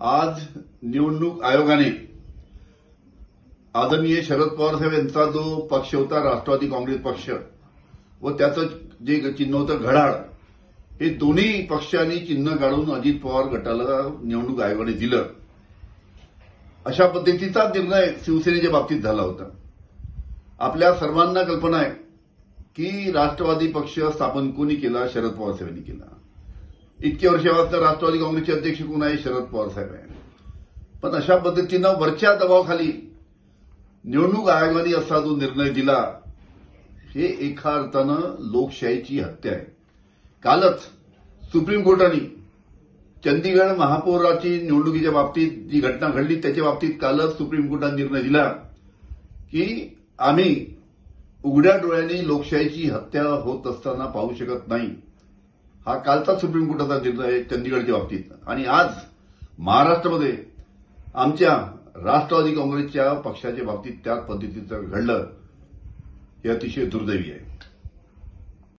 आज निवडणूक आयोगाने आदरणीय शरद पवार साहेब यांचा जो पक्ष होता राष्ट्रवादी काँग्रेस पक्ष व त्याचं जे चिन्ह होतं घडाळ हे दोन्ही पक्षांनी चिन्ह काढून अजित पवार गटाला निवडणूक आयोगाने दिलं. अशा पद्धतीचा निर्णय शिवसेनेच्या बाबतीत झाला होता. आपल्या सर्वांना कल्पना आहे की राष्ट्रवादी पक्ष स्थापन कोणी केला? शरद पवार साहेबांनी केला. इतके वर्षापासून राष्ट्रवादी काँग्रेसचे अध्यक्ष कोण आहे? शरद पवार साहेब आहे पण अशा पद्धतीनं वरच्या दबावाखाली निवडणूक आयोगाने असा जो निर्णय दिला हे एका अर्थानं लोकशाहीची हत्या आहे. कालच सुप्रीम कोर्टाने चंदीगड महापौराची निवडणुकीच्या बाबतीत जी घटना घडली त्याच्या बाबतीत कालच सुप्रीम कोर्टाने निर्णय दिला की आम्ही उघड्या डोळ्यांनी लोकशाहीची हत्या होत असताना पाहू शकत नाही. हा कालचा सुप्रीम कोर्टाचा निर्णय आहे चंदीगडच्या बाबतीत. आणि आज महाराष्ट्रामध्ये आमच्या राष्ट्रवादी काँग्रेसच्या पक्षाच्या बाबतीत त्या पद्धतीचं घडलं हे अतिशय दुर्दैवी आहे.